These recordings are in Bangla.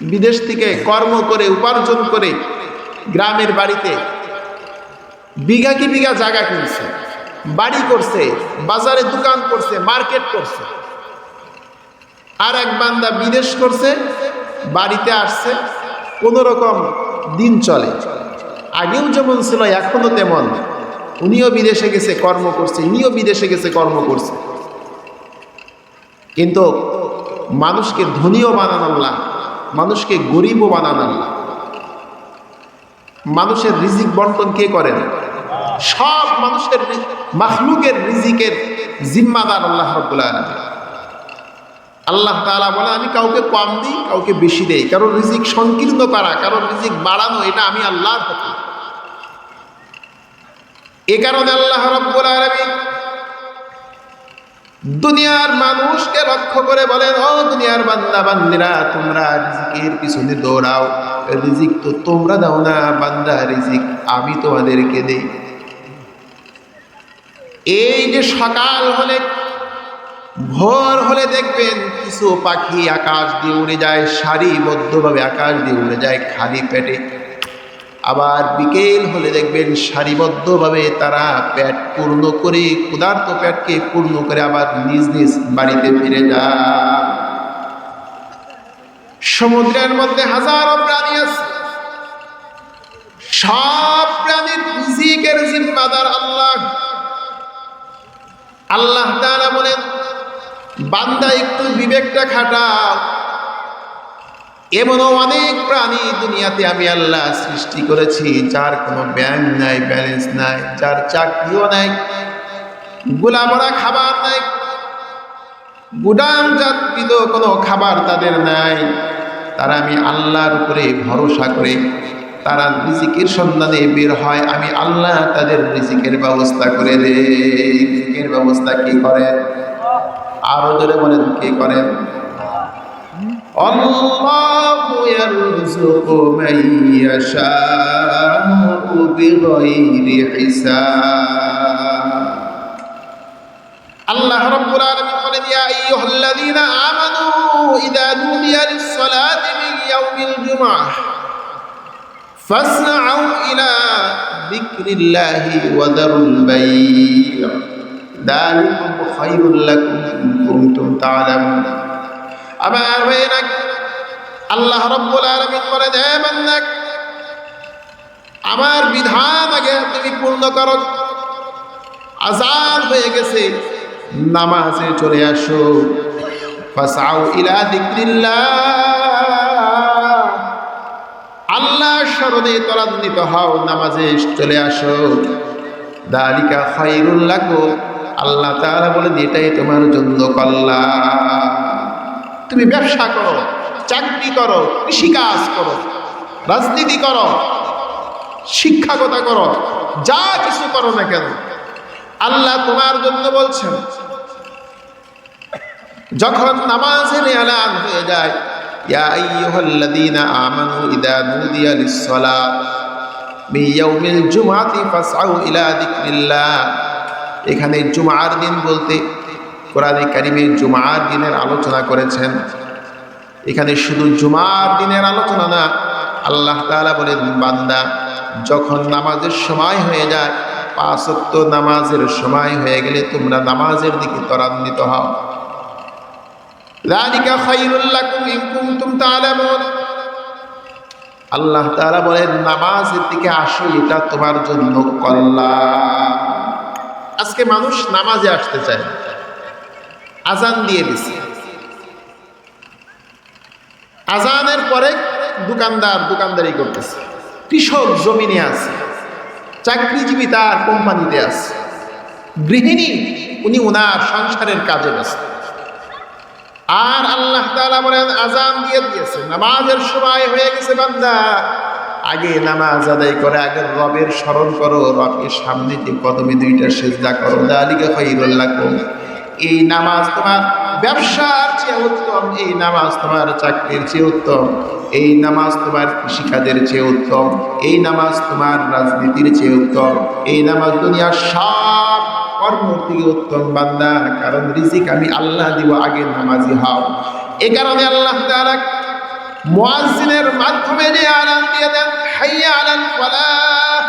বিদেশ থেকে কর্ম করে, উপার্জন করে গ্রামের বাড়িতে বিঘা কি বিঘা জায়গা কিনছে? বাড়ি করছে, বাজারে দোকান করছে, মার্কেট করছে। আর এক বান্দা বিদেশ করছে, বাড়িতে আসছে, কোনো রকম দিন চলে। আগেও যেমন ছিল, এখনও তেমন। উনিও বিদেশে গেছে, কর্ম করছে, ইনিও বিদেশে গেছে, কর্ম করছে। কিন্তু মানুষকে ধনীও বানান আল্লাহ মানুষকে গরিবও বানান আল্লাহ। মানুষের রিজিক বন্টন কে করেন? সব মানুষের রি- মাখলুকের রিজিকের জিম্মাদার আল্লাহ রব্বুল আল্লাহ তাআলা বলে আমি কাউকে কম দিই, কাউকে বেশি দেই। কারণ রিজিক সংকীর্ণ করা কারণ রিজিক বাড়ানো, এটা আমি আল্লাহর হাতে এ কারণে আল্লাহ রব্বুল আলামিন দুনিয়ার মানুষকে লক্ষ্য করে বলেন, ও দুনিয়ার বান্দা বান্দিরা তোমরা রিজিকের পিছনে দৌড়াও। রিজিক তো তোমরা দাও না, বান্দা, রিজিক আমি তোমাদেরকে দেই। এই যে সকাল হলে, ভোর হলে দেখবেন কিছু পাখি আকাশ দিয়ে উড়ে যায়, সারিবদ্ধভাবে আকাশ দিয়ে উড়ে যায়, খালি পেটে। আবার বিকেল হলে দেখবেন সারিবদ্ধভাবে তারা প্যাট পূর্ণ করে, ক্ষুধার্ত পেটকে পূর্ণ করে আবার নিজ নিজ বাড়িতে ফিরে যায়। সমুদ্রের মধ্যে হাজারো প্রাণী আছে। সব প্রাণীর রিজিকের জিম্মাদার আল্লাহ। আল্লাহ তাআলা বলেন, বান্দা একটু বিবেকটা খাটাও। এমনও অনেক প্রাণী দুনিয়াতে আমি আল্লাহ সৃষ্টি করেছি, যার কোনো ব্যাংক নাই ব্যালেন্স নাই, যার চাকরিও নাই গোলামরা খাবার নাই গুদাম জাতকৃত কোনো খাবার তাদের নাই। তারা আমি আল্লাহর উপরে ভরসা করে তারা রিজিকের সন্ধানে বের হয়, আমি আল্লাহ তাদের রিজিকের ব্যবস্থা করে দে রিজিকের ব্যবস্থা কি করেন? আরও জোরে বলেন, কি করেন? الله يرزق من يشاء بغير حساب. الله رب العالمين قال يا أيها الذين آمنوا إذا نودي للصلاة من يوم الجمعة فاسعوا إلى ذكر الله وذروا البيع. ذلكم خير لكم إن كنتم تعلمون. আমার ভাইয়েরা আল্লাহ রব্বুল আলামিন বলে দে বান্দা, আমার বিধান আগে তুমি পূর্ণ করো। আজান হয়ে গেছে, নামাজে চলে আসো। ফাসাউ ইলা যিকরিল্লাহ। আল্লাহ স্মরণে ত্বরান্বিত হও, নামাজে চলে আসো। দালিকা খায়রুল লাকুম। আল্লাহ তাআলা বলেন, এটাই তোমার জন্য কল্যাণ। তুমি ব্যবসা করো, চাকরি করো, কৃষিকাজ করো, রাজনীতি করো, শিক্ষাগত করো, যা কিছু করো না কেন? আল্লাহ তোমার জন্য বলছেন, যখন নামাজের এলান হয়ে যায়, ইয়া যিকরিল্লাহ। এখানে জুমার দিন বলতে কোরআনে কারিমে জুমার দিনের আলোচনা করেছেন। এখানে শুধু জুমার দিনের আলোচনা না, আল্লাহ তাআলা বলেন, বান্দা, যখন নামাজের সময় হয়ে যায় পাঁচত্ব নামাজের সময় হয়ে গেলে তোমরা নামাজের দিকে ত্বরান্বিত হও। আল্লাহ তাআলা বলেন, নামাজের দিকে আসো, এটা তোমার জন্য কল্যাণ। আজকে মানুষ নামাজে আসতে চায়। আজান দিয়ে দিছে। আজানের পরে দোকানদার দোকানদারি করতেছে। কৃষক জমিনে আছে, চাকরিজীবী তার কোম্পানিতে আছে। গৃহিণী, উনি ওনার সংসারের কাজে ব্যস্ত। আর আল্লাহ বলেন, আজান দিয়ে দিয়েছে। নামাজের সময় হয়ে গেছে বান্দা। আগে নামাজ আদায় করে, আগে রবের স্মরণ করো রবের সামনে যে কদমে দুইটা সেজদা করো। দালিকা খায়রুল লাকুম। এই নামাজ তোমার ব্যবসার চেয়ে উত্তম, এই নামাজ তোমার চাকরির চেয়ে উত্তম, এই নামাজ তোমার কৃষিকাজের চেয়ে উত্তম, এই নামাজ তোমার রাজনীতির চেয়ে উত্তম, এই নামাজ দুনিয়ার সব কর্মর থেকে উত্তম বান্দা, কারণ রিজিক আমি আল্লাহ দিব, আগে নামাজি হও। এ কারণে আল্লাহ তাআলা মুয়াজ্জিনের মাধ্যমে যে আলান দিয়ে দেন, হাইয়া আলাল ফালাহ।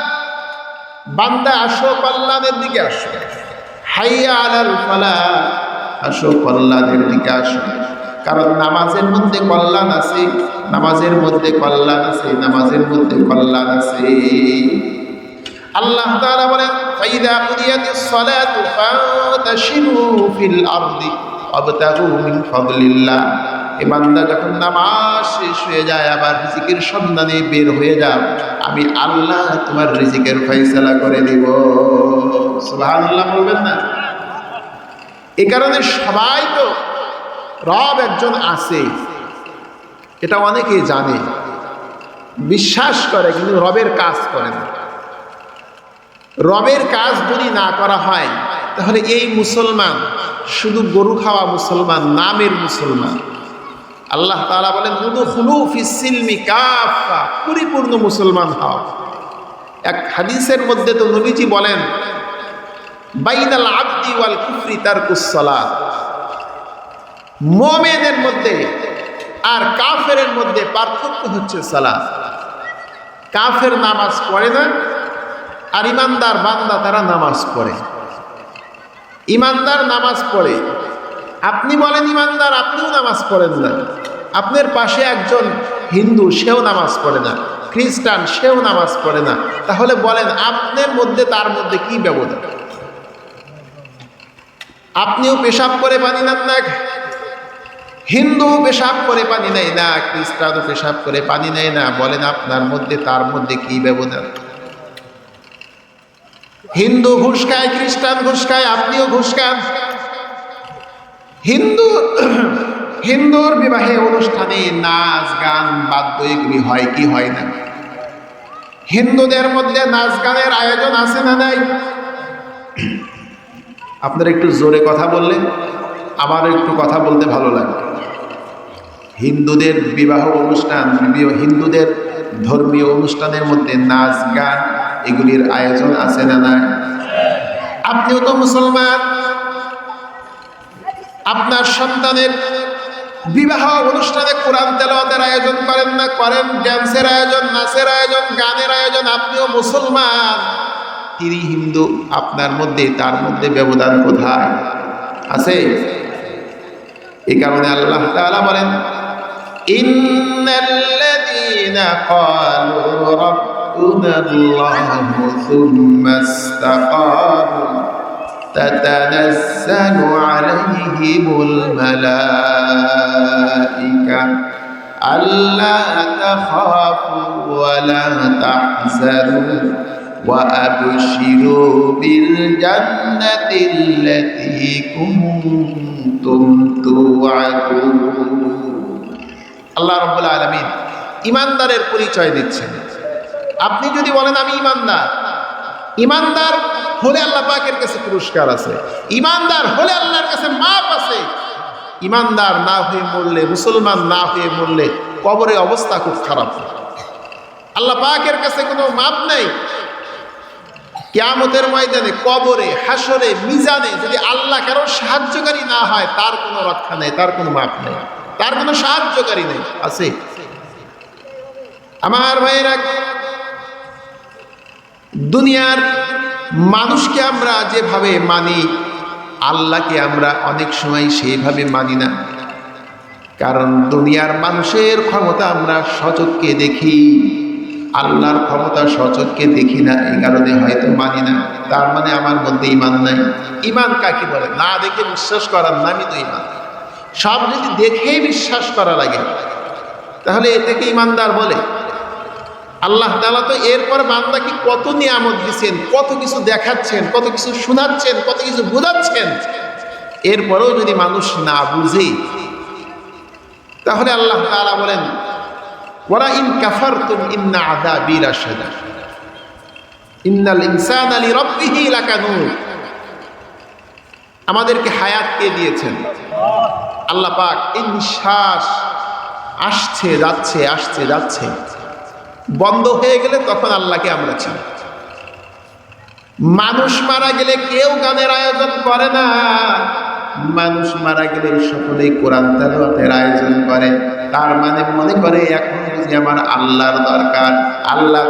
বান্দা আসো কল্যাণের দিকে আসো হাইয়া আলাল ফালাহ আসো কল্যাণের দিকে কারণ নামাজের মধ্যে কল্যাণ আছে, নামাজের মধ্যে কল্যাণ আছে, নামাজের মধ্যে কল্যাণ আছে। আল্লাহ তাআলা বলেন, ফাইদা কুদিয়াতিস সালাতু ফাতাশিরু ফিল আরদি ওয়াবতাগু মিন ফাদলিল্লাহ। এ বান্দা যখন নামাজ শেষ হয়ে যায়, আবার রিজিকের সন্ধানে বের হয়ে যাও, আমি আল্লাহ তোমার রিজিকের ফয়সালা করে দিব। সুবহানাল্লাহ বলবেন না? এ কারণে সবাই তো রব একজন আছে, এটা অনেকে জানে। বিশ্বাস করে, কিন্তু রবের কাজ করে না। রবের কাজ যদি না করা হয়, তাহলে এই মুসলমান শুধু গরু খাওয়া মুসলমান, নামের মুসলমান। আল্লাহ তালা বলেন নুদু খুলু ফিসিলমি কাফা পরিপূর্ণ মুসলমান হও। এক হাদিসের মধ্যে তো নবীজি বলেন, বাইনাল আব্দি ওয়াল কুফরি তারকুস সালাত মোমেনের মধ্যে আর কাফের মধ্যে পার্থক্য হচ্ছে সালাত। কাফের নামাজ পড়ে না, আর ইমানদার বান্দা তারা নামাজ পড়ে। ইমানদার নামাজ পড়ে আপনি বলেন ইমানদার, আপনিও নামাজ পড়েন না। আপনার পাশে একজন হিন্দু, সেও নামাজ পড়ে না। খ্রিস্টান, সেও নামাজ পড়ে না। তাহলে বলেন, আপনার মধ্যে তার মধ্যে কি ব্যবধান? আপনিও পেশাব করে পানি নেন না। হিন্দু পেশাব করে পানি নেয় না, খ্রিস্টানও পেশাব করে পানি নেয় না। বলেন, আপনার মধ্যে তার মধ্যে কি ব্যবধান? হিন্দু ঘুষ খায়, খ্রিস্টান ঘুষ খায়, আপনিও ঘুষ খান। হিন্দু, হিন্দুর বিবাহে অনুষ্ঠানে নাচ, গান, বাদ্য এগুলি হয় কি হয় না? হিন্দুদের মধ্যে নাচ, গানের আয়োজন আছে না নাই? আপনারা একটু জোরে কথা বললেন আমার একটু কথা বলতে ভালো লাগে। হিন্দুদের বিবাহ অনুষ্ঠান হিন্দুদের ধর্মীয় অনুষ্ঠানের মধ্যে নাচ, গান এগুলির আয়োজন আছে না নাই? আপনিও তো মুসলমান। আপনার সন্তানের বিবাহ অনুষ্ঠানে কোরআন তেলাওয়াতের আয়োজন করেন না? করেন ড্যান্সের আয়োজন, নাচের আয়োজন, গানের আয়োজন? আপনিও মুসলমান। তিনি হিন্দু, আপনার মধ্যে, তার মধ্যে ব্যবধান কোথায়? আছে? এই কারণে আল্লাহ তাআলা বলেন, ইন্নাল্লাযীনা تتنزل عليهم الملائكة ألا تخافوا ولا تحزنوا وأبشروا بالجنة التي كنتم توعدون আল্লাহ রব্বুল আলমিন ইমানদারের পরিচয় দিচ্ছেন আপনি যদি বলেন আমি ইমানদার ইমানদার হলে আল্লাহ পাকের কাছে পুরস্কার আছে, ইমানদার হলে আল্লাহর কাছে মাপ আছে। ইমানদার না হয়ে মরলে, মুসলমান না হয়ে মরলে কবরে অবস্থা খুব খারাপ। আল্লাহ পাকের কাছে কোনো মাপ নেই। কেয়ামতের ময়দানে কবরে হাসরে মিজানে যদি আল্লাহ কারও সাহায্যকারী না হয়, তার কোনো রক্ষা নেই, তার কোনো মাপ নেই, তার কোনো সাহায্যকারী নেই। আছে? আমার ভাইয়েরা দুনিয়ার মানুষকে আমরা যেভাবে মানি, আল্লাহকে আমরা অনেক সময় সেইভাবে মানি না। কারণ দুনিয়ার মানুষের ক্ষমতা আমরা সচককে দেখি, আল্লাহর ক্ষমতা সচককে দেখি না, এই কারণে হয়তো মানি না। তার মানে আমার মধ্যে ইমান নাই। ইমান কাকে বলে? না দেখে বিশ্বাস করার নামই তো ইমান সব যদি দেখেই বিশ্বাস করা লাগে, তাহলে এটাকে ইমানদার বলে। আল্লাহ তালা তো এরপর বান্দাকে কত নিয়ামত দিচ্ছেন কত কিছু দেখাচ্ছেন, কত কিছু শোনাচ্ছেন, কত কিছু বোঝাচ্ছেন। এরপরেও যদি মানুষ না বুঝে, তাহলে আল্লাহ তালা বলেন ওরা ইন কাফার তুম ইন্না আদা বীর ইন্নাল ইনসান আলী রব্বিহি লাকানু আমাদেরকে হায়াত কে দিয়েছেন? আল্লাহ পাক এই নিঃশ্বাস আসছে, যাচ্ছে আসছে, যাচ্ছে। বন্ধ হয়ে গেলে তখন আল্লাহকে আমরা চিনি। মানুষ মারা গেলে কেউ গানের আয়োজন করে না। মানুষ মারা গেলে সকলেই কোরআন তেলাওয়াতের আয়োজন করে। তার মানে মনে করে, এখন বুঝি আমার আল্লাহর দরকার, আল্লাহ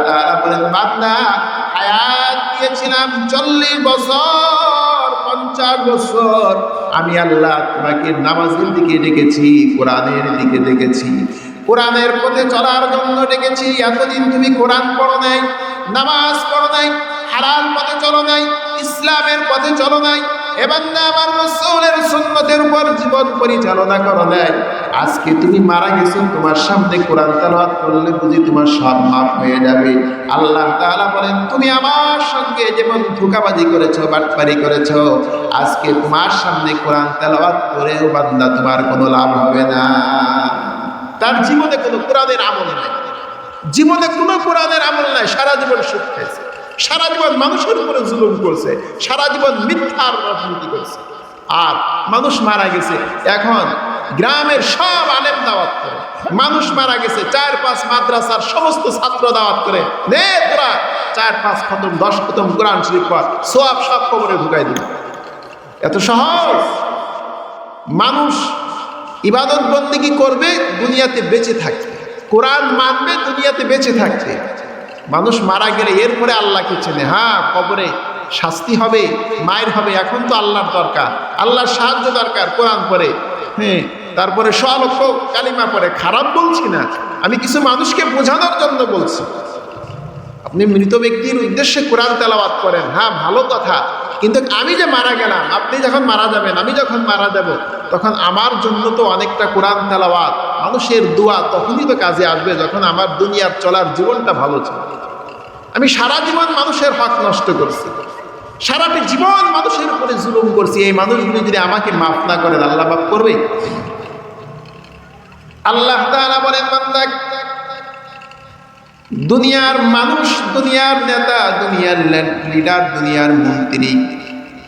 দিয়েছিলাম চল্লিশ বছর, পঞ্চাশ বছর। আমি আল্লাহ তোমাকে নামাজের দিকে ডেকেছি, কোরআনের দিকে ডেকেছি। কোরআনের পথে চলার জন্য ডেকেছি, এতদিন তুমি কোরআন পড়ো নাই, নামাজ পড়ো নাই, হালাল পথে চলো নাই, ইসলামের পথে চলো নাই, এবার না আমার রসুলের সুন্নতের উপর জীবন পরিচালনা করো নাই। আজকে তুমি মারা গেছো, তোমার সামনে কোরআন তালাওয়াত করলে বুঝি তোমার সব মাফ হয়ে যাবে। আল্লাহ তাআলা বলেন, তুমি আমার সঙ্গে যেমন ধোকাবাজি করেছ, বাটপারি করেছ, আজকে তোমার সামনে কোরআন তেলাওয়াত করেও বান্দা, তোমার কোনো লাভ হবে না। তার জীবনে কোনো কোরআনের আমল নাই। জীবনে কোনো কোরআনের আমল নাই, সারা জীবন সুখ খাইছে। সারা জীবন মানুষের উপরে জুলুম করছে, সারা জীবন মিথ্যার রাজনীতি করছে। আর মানুষ মারা গেছে, এখন গ্রামের সব আলেম দাওয়াত করে। মানুষ মারা গেছে চার পাঁচ মাদ্রাসার সমস্ত ছাত্র দাওয়াত করে। নে তোরা চার পাঁচ খতম, দশ খতম কোরআন শরীফ পর সোয়াব সব কবরে ঢুকাই দিল এত সহজ। মানুষ ইবাদত বন্দিগি করবে? দুনিয়াতে বেঁচে থাকবে। কোরআন মানবে, দুনিয়াতে বেঁচে থাকবে। মানুষ মারা গেলে এরপরে আল্লাহকে চেনে। হ্যাঁ কবরে শাস্তি হবে, মায়ের হবে, এখন তো আল্লাহর দরকার। আল্লাহর সাহায্য দরকার, কোরআন পরে হ্যাঁ তারপরে সলক্ষ কালিমা পরে খারাপ বলছি না। আমি কিছু মানুষকে বোঝানোর জন্য বলছি। আপনি মৃত ব্যক্তির উদ্দেশ্যে কোরআন তেলাওয়াত করেন। হ্যাঁ ভালো কথা। কিন্তু আমি যে মারা গেলাম, আপনি যখন মারা যাবেন, আমি যখন মারা যাব, তখন আমার জন্য তো অনেকটা কোরআন তেলাওয়াত, মানুষের দোয়া তখনই তো কাজে আসবে যখন আমার দুনিয়ার চলার জীবনটা ভালো ছিল আমি সারা জীবন মানুষের হক নষ্ট করছি। সারাটি জীবন মানুষের উপরে জুলুম করছি। এই মানুষগুলো যদি আমাকে মাফ না করেন, আল্লাহ মাফ করবে? আল্লাহ তাআলা বলেন দুনিয়ার মানুষ, দুনিয়ার নেতা, দুনিয়ার লিডার দুনিয়ার মন্ত্রী,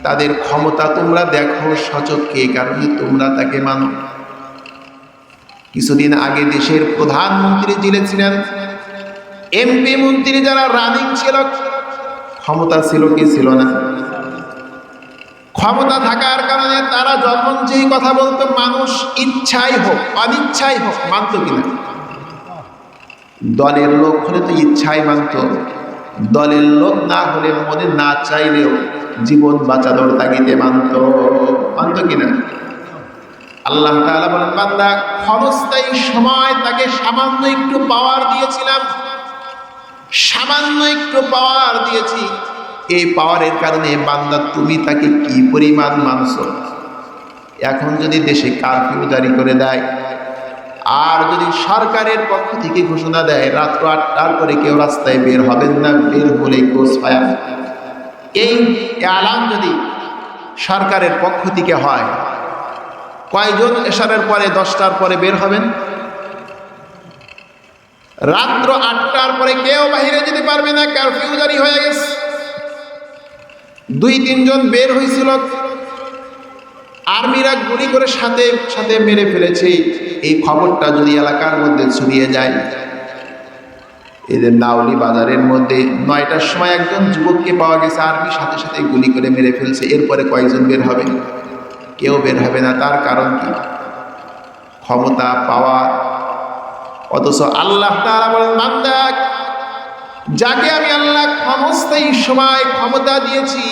তাদের ক্ষমতা তোমরা দেখো সচককে কারণে তোমরা তাকে মানো। কিছুদিন আগে দেশের প্রধানমন্ত্রী যিনি ছিলেন এমপি মন্ত্রী যারা রানিং ছিল, ক্ষমতা ছিল কি ছিল না? ক্ষমতা থাকার কারণে তারা যখন যেই কথা বলতো, মানুষ ইচ্ছাই হোক, অনিচ্ছাই হোক, মানত কিনা? দলের লোক হলে তো ইচ্ছাই মানত। দলের লোক না হলে মনে না চাইলেও জীবন বাঁচানোর তাগিদে মানত। মানত কিনা? আল্লাহ তাআলা বলেন, বান্দা, ক্ষণস্থায়ী সময় তাকে সামান্য একটু পাওয়ার দিয়েছিলাম। সামান্য একটু পাওয়ার দিয়েছি। এই পাওয়ারের কারণে বান্দা, তুমি তাকে কি পরিমাণ মানছ? এখন যদি দেশে কারফিউ জারি করে দেয় আর যদি সরকারের পক্ষ থেকে ঘোষণা দেয়, রাত্র আটটার পরে কেউ রাস্তায় বের হবেন না, বের হলে কোচ ফায়ার এই আলাম যদি সরকারের পক্ষ থেকে হয়, কয়জন এশারের পরে দশটার পরে বের হবেন? রাত্র আটটার পরে কেউ বাহিরে যেতে পারবে না কারফিউ জারি হয়ে গেছে। দুই তিনজন বের হয়েছিল আর্মিরা গুলি করে সাথে সাথে মেরে ফেলেছে। এই খবরটা যদি এলাকার মধ্যে ছড়িয়ে যায়, এদের নাওলি বাজারের মধ্যে নয়টার সময় একজন যুবককে পাওয়া গেছে, আর্মি সাথে সাথে গুলি করে মেরে ফেলছে। এরপরে কয়েকজন বের হবে? কেউ বের হবে না, তার কারণ কি? ক্ষমতা পাওয়া অথচ আল্লাহ যাকে আমি আল্লাহ ক্ষমস্থায়ী সময় ক্ষমতা দিয়েছি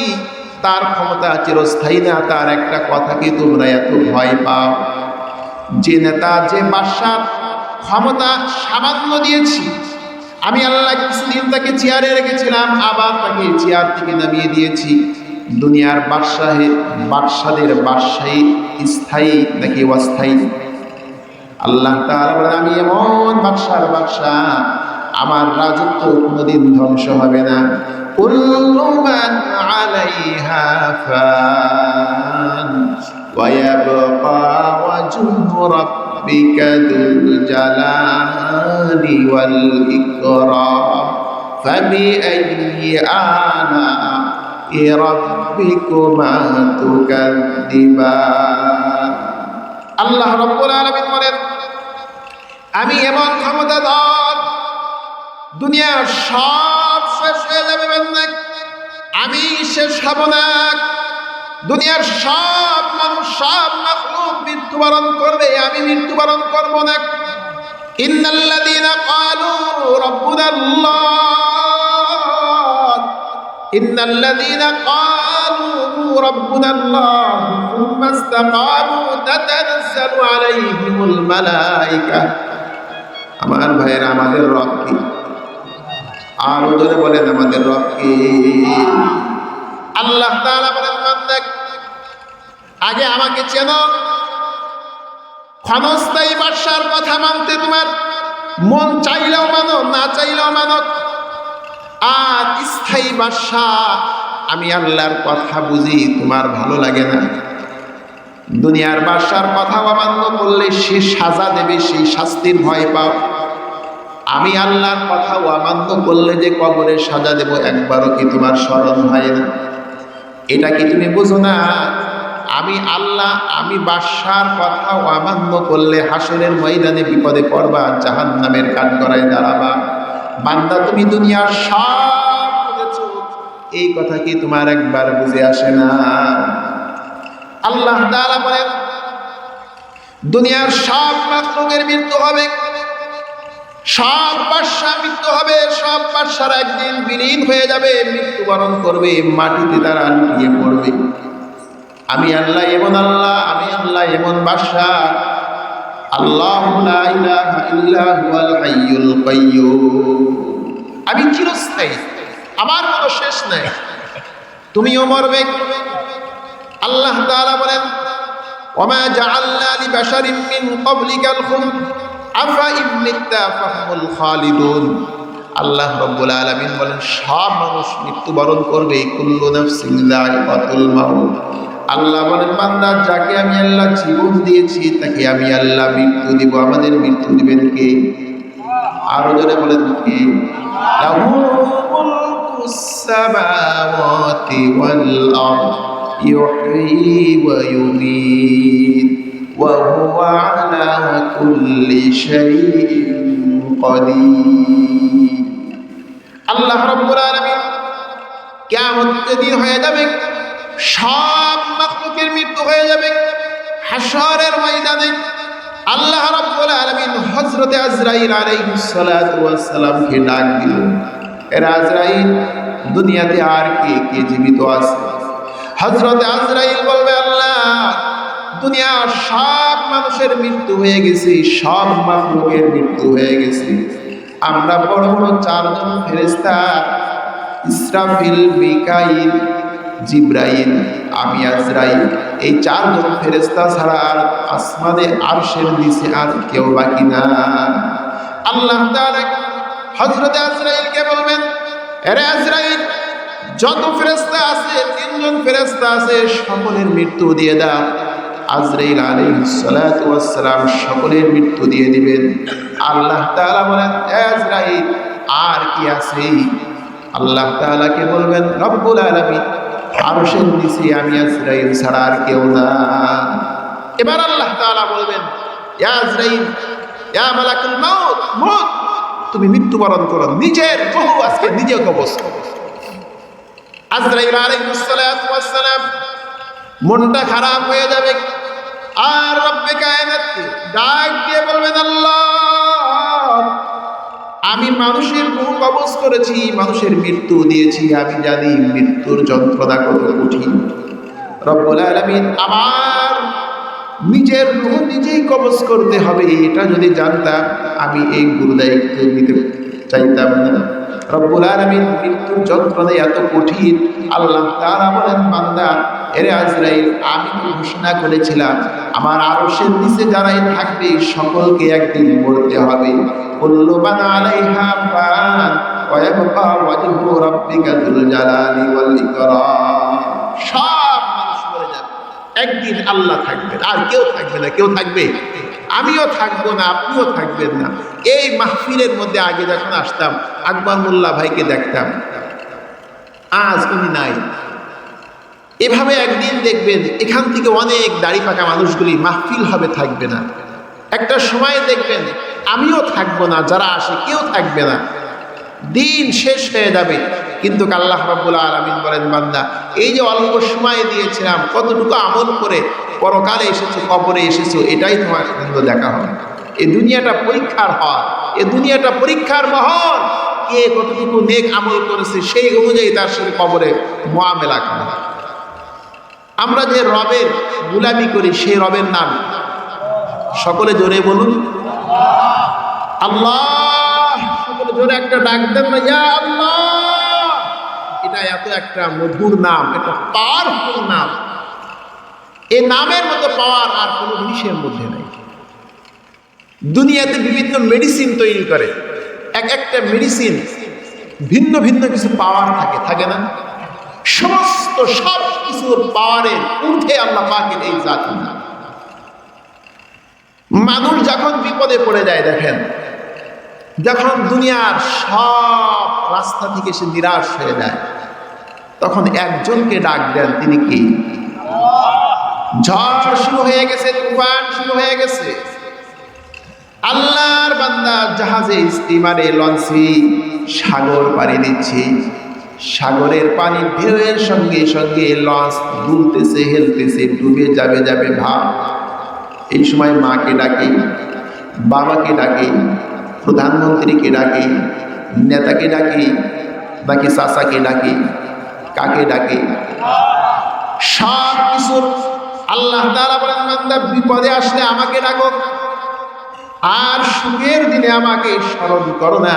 তার ক্ষমতা চিরস্থায়ী না, তার একটা কথাকে তোমরা এত ভয় পাও? যে নেতা, যে বাদশার ক্ষমতা সামান্য দিয়েছি, আমি আল্লাহ কিছুদিন তাকে চেয়ারে রেখেছিলাম, আবার তাকে চেয়ার থেকে নামিয়ে দিয়েছি। দুনিয়ার বাদশাহে, বাদশাদের বাদশাহী স্থায়ী নাকি অস্থায়ী? আল্লাহ তাআলা বলেন, আমি এমন বাদশার বাদশা আমার রাজত্ব কোনোদিন ধ্বংস হবে না। কুল্লু মান আলাইহা ফান। ওয়া ইয়াবকা ওয়াজহু রাব্বিকা যুল জালালি ওয়াল ইকরাম। ফাবিআইয়ি আলা'i আল্লাহ রব্বুল আলামিন বলেন, আমি এমন ক্ষমতাধর দুনিয়ার সব শেষ হয়ে যাবে বান্দা আমি শেষ হব না দুনিয়ার সব মানুষ সব মাখলুক মৃত্যুবরণ করবে আমি মৃত্যুবরণ করব না ইন্নাল্লাযীনা ক্বালু রাব্বুনা আল্লাহ ইন্নাল্লাযীনা ক্বালু রাব্বুনা আল্লাহ ثم استقاموا تتنزل عليهم الملائكة আমার ভাইয়েরা আমাদের রব কি আরও জোরে বলেন আমাদের কি আল্লাহ তাআলা বান্দা আগে আমাকে চেনো। ক্ষণস্থায়ী বাদশার কথা মানতে তোমার মন চাইলেও মানো, না চাইলেও মানো। আর স্থায়ী বাদশা আমি আল্লাহর কথা বুঝি, তোমার ভালো লাগে না। দুনিয়ার বাদশার কথা অমান্য করলে সে সাজা দেবে, সেই শাস্তির ভয় পাও। আমি আল্লাহর কথা অমান্য করলে যে কবরে সাজা দেব একবারও কি তোমার স্মরণ হয় না? এটা কি তুমি বুঝো না? আমি আল্লাহ, আমি বাদশার কথা অমান্য করলে হাসনের ময়দানে বিপদে পড়বা জাহান নামের কাঠ করায় দাঁড়াবা। বান্দা, তুমি দুনিয়ার সব এই কথা কি তোমার একবার বুঝে আসে না? আল্লাহ তাআলা বলেন, দুনিয়ার সব মাখলুকের মৃত্যু হবে। সব বাদশা মৃত্যু হবে, সব বাদশারা একদিন বিলীন হয়ে যাবে, মৃত্যুবরণ করবে, মাটিতে তারা লুটিয়ে পড়বে। আমি আল্লাহ এমন আল্লাহ, আমি আল্লাহ এমন বাদশা আল্লাহ লা ইলাহা ইল্লা হুয়াল হাইয়ুল কাইয়্যুম আমি চিরস্থায়ী, আমার কোনো শেষ নাই। তুমিও মরবে। আল্লাহ বলেন, ওমা জাআলনা লিবাশারিন মিন ক্বাবলিকাল খুলদ। আফা ইবনিতা ফাহমুল খালিদুন। আল্লাহ রব্বুল আলামিন বলেন, সব মানুষ মৃত্যুবরণ করবে, কুল্লু নাফসিন যায়িকাতুল মাউত। আল্লাহ বলেন, বান্দা, যাকে আমি আল্লাহ জীবন দিয়েছি, তাকে আমি আল্লাহ মৃত্যু দিব। আমাদের মৃত্যু দিবেন কে? আরও জোরে বলেন কে? লাহু মুলকুস সামাওয়াতি ওয়াল হুয়া আলা কুল্লি শাইইন কাদির আল্লাহ রাব্বুল আলামিন কিয়ামত যেদিন হয়ে যাবে, সব মাখলুকের মৃত্যু হয়ে যাবে হাসরের ময়দানে। আল্লাহ রাব্বুল আলামিন হযরতে আজরাইল আলাইহিস সালাতু ওয়াস সালামকে ডাক দিল, এর আজরাইল, দুনিয়াতে আর কে কে জীবিত আছে? হযরতে আজরাইল বলবে দুনিয়ার সব মানুষের মৃত্যু হয়ে গেছে, সব মাখলুকের মৃত্যু হয়ে গেছে। আমরা বড় বড় চারজন ফেরেশতা, ইসরাফিল, মিকাইল, জিব্রাইল, আমি আজরাইল। এই চারজন ফেরেস্তা ছাড়া আর আসমানে, আরশের নিচে আর কেউ বাকি না। আল্লাহ হযরত আজরাইলকে বলবেন আরে আজরাইল, যত ফেরেস্তা আছে, তিনজন ফেরেস্তা আছে, সকলের মৃত্যু দিয়ে দাও। আজরাইল আলাইহিস সালাতু ওয়াস সালাম সকলের মৃত্যু দিয়ে দিবেন। আল্লাহ তাআলা বলেন আজরাইল, আর কি আছে? আল্লাহ তাআলাকে বলবেন, রব্বুল আলামিন, আরশের নিচে আমি আজরাইল ছাড়া আর কেউ না। এবার আল্লাহ তাআলা বলবেন আজরাইল ইয়া মালাকুল মাউত, মউত, তুমি মৃত্যুবরণ করো, নিজের বহু আজকে নিজে করো। আজরাইল আলাইহিস সালাম মনটা খারাপ হয়ে যাবে। আর রব্বে কায়নাতকে ডাক দিয়ে বলবেন, আল্লাহ, আমি মানুষের মুখ কবজ করেছি, মানুষের মৃত্যু দিয়েছি, আমি জানি মৃত্যুর যন্ত্রণা কত কঠিন। রব্বুল আলামিন আমার নিজের রূহ নিজেই কবজ করতে হবে, এটা যদি জানতাম, আমি এই গুরু দায়িত্ব নিতে চাইতাম না। রব্বুল আলামিন মৃত্যুর যন্ত্রণা এত কঠিন, আল্লাহ তারা বলেন, বান্দা এরে আজরাইল, আমি ঘোষণা করেছিলাম, আমার আরশের নিচে যারাই থাকবে সকলকে একদিন মরতে হবে। কুল্লু মান আলাইহা ফান ওয়া ওয়াজহু রাব্বিকা যুল জালালি ওয়াল ইকরাম। সব মানুষ মরে যাবে। একদিন আল্লাহ থাকবে আর কেউ থাকবে না, কেউ থাকবে? আমিও থাকব না, আপনিও থাকবেন না। এই মাহফিলের মধ্যে আগে যখন আসতাম, আকবর মোল্লা ভাইকে দেখতাম। আজ উনি নাই। এভাবে একদিন দেখবেন এখান থেকে অনেক দাড়ি পাকা মানুষগুলি মাহফিল হবে, থাকবে না। একটা সময় দেখবেন আমিও থাকব না, যারা আসে কেউ থাকবে না। দিন শেষ হয়ে যাবে, কিন্তু আল্লাহ রাব্বুল আলামিন বলেন, বান্দা, এই যে অল্প সময় দিয়েছিলাম, কতটুকু আমল করে পরকালে এসেছ, কবরে এসেছ, এটাই তোমার কিন্তু দেখা হবে। এ দুনিয়াটা পরীক্ষার হল এ দুনিয়াটা পরীক্ষার মহল। কে কতটুকু নেক আমল করেছে, সেই অনুযায়ী তার সাথে কবরে মোয়ামেলা করা। আমরা যে রবের গুলামি করি, সেই রবের নাম। সকলে জোরে বলুন। আল্লাহ! সকলে জোরে একটা ডাক দেন আল্লাহ! এটা এত একটা মধুর নাম, একটা পাওয়ারফুল নাম। এই নামের মতো পাওয়ার আর কোনো জিনিসের মধ্যে নেই। দুনিয়াতে বিভিন্ন মেডিসিন তৈরি করে। এক একটা মেডিসিন ভিন্ন ভিন্ন কিছু পাওয়ার থাকে থাকে না? সমস্ত সব কিছুর পাওয়ারের ঊর্ধ্বে আল্লাহ পাকের এই জাতি। মানুষ যখন বিপদে পড়ে যায়, দেখেন, যখন দুনিয়ার সব রাস্তা থেকে সে নিরাশ হয়ে যায়, তখন একজনকে ডাক দেন, তিনি কি? ঝড় শুরু হয়ে গেছে, তুফান শুরু হয়ে গেছে। আল্লাহর বান্দা জাহাজে স্টিমারে লঞ্চে সাগর পাড়ি দিচ্ছি। সাগরের পানি ঢেউয়ের সঙ্গে সঙ্গে লঞ্চ দুলতেছে, হেলতেছে, ডুবে যাবে যাবে ভাব। এই সময় মাকে ডাকে, বাবাকে ডাকে, প্রধানমন্ত্রীকে ডাকে, নেতাকে ডাকে, নাকি চাচাকে ডাকে, কাকে ডাকে? সব কিছুর আল্লাহ বিপদে আসলে আমাকে ডাকো। আর সুখের দিনে আমাকে স্মরণ করো না।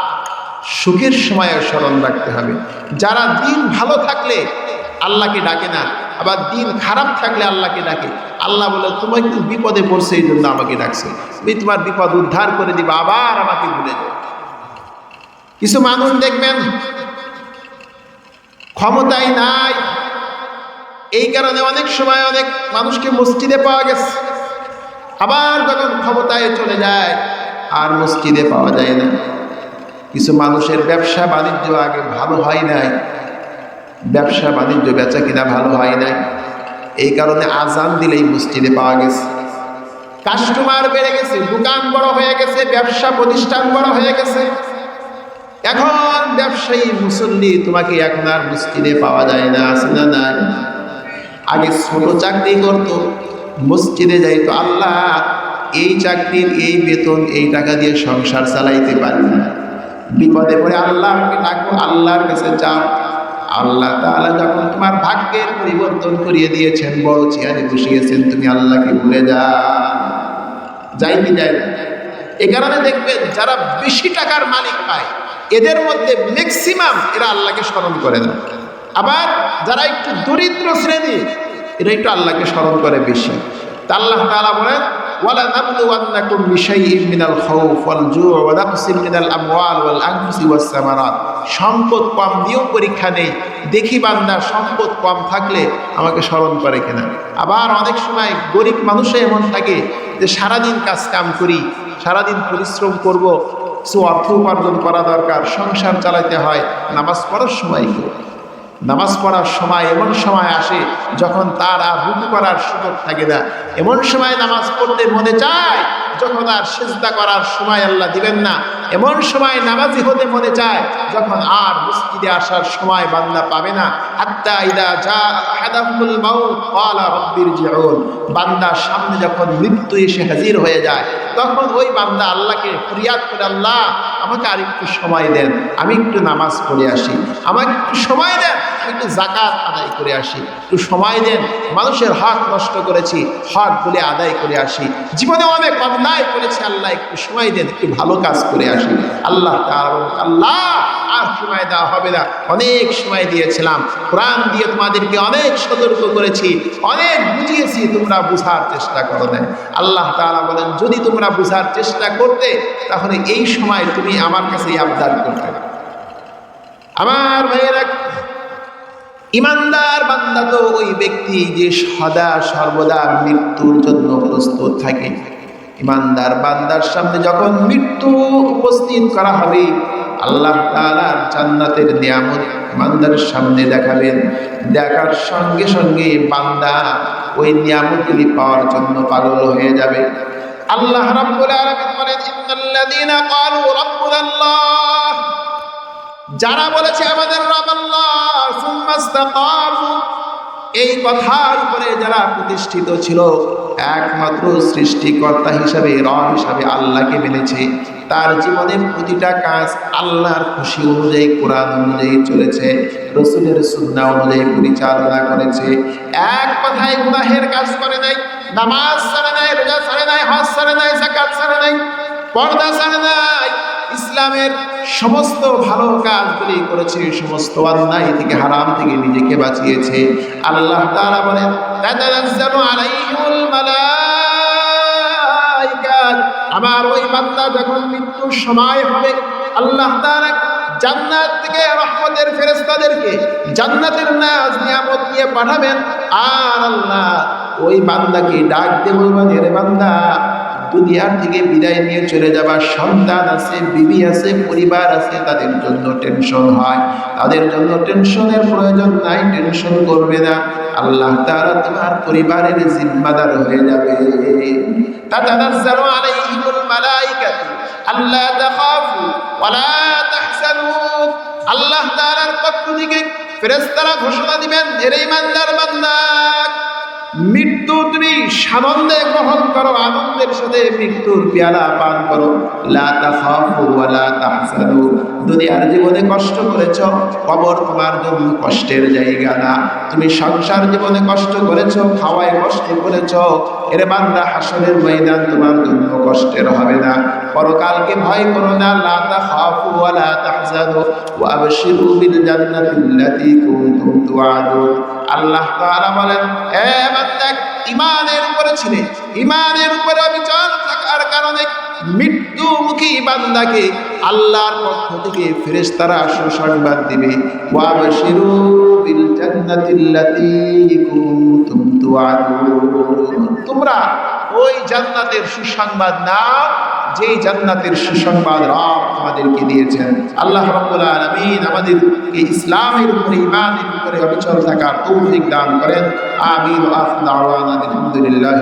সুখের সময়ও স্মরণ রাখতে হবে। যারা দিন ভালো থাকলে আল্লাহকে ডাকে না, আবার দিন খারাপ থাকলে আল্লাহকে ডাকে, আল্লাহ বলে তোমার কিন্তু বিপদে পড়ছে এই জন্য আমাকে ডাকছে। তুমি তোমার বিপদ উদ্ধার করে দিবা, আবার আমাকে ভুলে যাও। কিছু মানুষ দেখবেন ক্ষমতাই নাই। এই কারণে অনেক সময় অনেক মানুষকে মসজিদে পাওয়া গেছে। আবার যখন ক্ষমতায় চলে যায়, আর মসজিদে পাওয়া যায় না। কিছু মানুষের ব্যবসা বাণিজ্য আগে ভালো হয় নাই। ব্যবসা বাণিজ্য বেচা কিনা ভালো হয় নাই। এই কারণে আজান দিলেই মসজিদে পাওয়া গেছে। কাস্টমার বেড়ে গেছে, দোকান বড় হয়ে গেছে, ব্যবসা প্রতিষ্ঠান বড় হয়ে গেছে। এখন ব্যবসায়ী মুসল্লি তোমাকে এখন আর মসজিদে পাওয়া যায় না, আছে না নাই? আগে ছোট চাকরি করতো, মসজিদে যাইতো, আল্লাহ এই চাকরির, এই বেতন, এই টাকা দিয়ে সংসার চালাইতে পারি না। বিপদে পড়ে আল্লাহকে ডাকো, আল্লাহর কাছে যাও। আল্লাহ তাআলা যখন তোমার ভাগ্যের পরিবর্তন করিয়ে দিয়েছেন, বড় চেয়ারে বসিয়েছেন তুমি আল্লাহকে ভুলে যা যাই কি যাই এ কারণে দেখবেন যারা বেশি টাকার মালিক পায়, এদের মধ্যে ম্যাক্সিমাম এরা আল্লাহকে স্মরণ করে না। আবার যারা একটু দরিদ্র শ্রেণি এরা একটু আল্লাহকে স্মরণ করে বেশি। তা আল্লাহ তাআলা বলেন সম্পদ কম দিয়েও পরীক্ষা নেই। দেখি বান্দা, সম্পদ কম থাকলে আমাকে স্মরণ করে কিনা। আবার অনেক সময় গরিব মানুষে এমন থাকে যে সারাদিন কাজ কাম করি, সারাদিন পরিশ্রম করব, কিছু অর্থ উপার্জন করা দরকার, সংসার চালাইতে হয়, নামাজ পড়ার সময় নামাজ পড়ার সময় এমন সময় আসে যখন তার আর রুকু করার সুযোগ থাকে না। এমন সময় নামাজ পড়তে মনে চায়, যখন আর সেজদা করার সময় আল্লাহ দিবেন না। এমন সময় নামাজি হতে মনে চায়, যখন আর মসজিদে আসার সময় বান্দা পাবে না। হাত্তা ইদা যা হাদাফুল মাউত, ক্বালা রাব্বির জিউন বান্দার সামনে যখন মৃত্যু এসে হাজির হয়ে যায়, তখন ওই বান্দা আল্লাহকে ফরিয়াদ করে, আল্লাহ, আমাকে আর একটু সময় দেন, আমি একটু নামাজ পড়ে আসি। আমাকে একটু সময় দেন একটু জাকাত আদায় করে আসি, একটু সময় দেন, মানুষের হক নষ্ট করেছি, হক বলে আদায় করে আসি। জীবনে অনেক অন্যায় করেছি, আল্লাহ একটু সময় দেন, একটু ভালো কাজ করে আসি। আল্লাহ আল্লাহ, আর সময় দেওয়া হবে না। অনেক সময় দিয়েছিলাম। কোরআন দিয়ে তোমাদেরকে অনেক সতর্ক করেছি, অনেক বুঝিয়েছি, তোমরা বুঝার চেষ্টা করো না আল্লাহ তাআলা বলেন, যদি তোমরা বুঝার চেষ্টা করতে, তাহলে এই সময় তুমি আমার কাছে আবদার করতে আমার ভাইয়েরা ইমানদার বান্দা তো ওই ব্যক্তি যে সদা সর্বদা মৃত্যুর জন্য প্রস্তুত থাকে। ইমানদার বান্দার সামনে যখন মৃত্যু উপস্থিত করা হবে, আল্লাহ তাআলার জান্নাতের নিয়ামত ইমানদারের সামনে দেখাবেন। দেখার সঙ্গে সঙ্গে বান্দা ওই নিয়ামতগুলি পাওয়ার জন্য পাগল হয়ে যাবে। আল্লাহ রাব্বুল আলামিন বলেন, ইন্নাল্লাযীনা ক্বালু রাব্বুনা আল্লাহ যারা বলেছে আমাদের রব আল্লাহ এই কথার উপরে যারা প্রতিষ্ঠিত ছিল, একমাত্র সৃষ্টিকর্তা হিসাবে, রব হিসাবে আল্লাহকে মেনেছে। তার জীবনের প্রতিটা কাজ আল্লাহর খুশি অনুযায়ী, কোরআন অনুযায়ী চলেছে, রসুলের সুন্না অনুযায়ী পরিচালনা করেছে। এক কথায় গুনাহের কাজ করে নাই, নামাজ ছাড়ে নাই, রোজা ছাড়ে নাই, হজ ছাড়ে নাই জাকাত ছাড়ে নাই, পর্দা ছাড়ে নাই। ইসলামের সমস্ত ভালো কাজগুলি করেছে, সমস্ত অন্যায় থেকে, হারাম থেকে নিজেকে বাঁচিয়েছে। আল্লাহ তাআলা বলেন আমার ওই বান্দা যখন মৃত্যুর সময় হবে, আল্লাহ তাআলা জান্নাত থেকে রহমতের ফেরেশতাদেরকে জান্নাতের নাজ, নিয়ামত নিয়ে পাঠাবেন। আর আল্লাহ ওই বান্দাকে ডাক দিয়ে বলবেন রে বান্দা দুনিয়ার থেকে বিদায় নিয়ে চলে যাবার সন্তান আছে, বিবি আছে, পরিবার আছে, তাদের জন্য টেনশন হয়। তাদের জন্য টেনশনের প্রয়োজন নাই টেনশন করবে না। আল্লাহ তাআলা তোমার পরিবারের জিম্মাদার হয়ে যাবে। তাখাফু তাহজানু। আল্লাহ তাআলার পক্ষ থেকে ফেরেশতারা ঘোষণা দিবেন, এর ইমানদার বান্দা মৃত্যু তুমি সানন্দে গ্রহণ করো, আনন্দের সাথে মৃত্যুর পেয়ালা পান করো। তাহজানু। দুনিয়ার জীবনে কষ্ট করেছ, কবর তোমার জন্য কষ্টের জায়গা না। তুমি সংসার জীবনে কষ্ট করেছ, খাওয়ায় কষ্ট করেছ, এর বান্দা হাসরের ময়দান তোমার জন্য কষ্টের হবে না। পরকালকে ভয় করো না, লা তাখাফু ওয়া লা তাহজানু। ওয়া আবশিরু বিল জান্নাতিল্লাতী কুনতুম তুআদুন। আল্লাহ তাআলা বলেন, এ বান্দা ইমানের উপরে ছিলে। ইমানের উপরে অবিচল থাকার কারণে মৃত্যুমুখী বান্দাকে আল্লাহর পক্ষ থেকে ফেরেশতারা সুসংবাদ দিবে। তোমরা ওই জান্নাতের সুসংবাদ নাও যেই জান্নাতের সুসংবাদ রব আমাদেরকে দিয়েছেন। আল্লাহ রব্বুল আলামিন আমাদেরকে ইসলামের উপরে, ইমানের উপরে অবিচল থাকার তৌফিক দান করেন। আমিন আলহামদুলিল্লাহ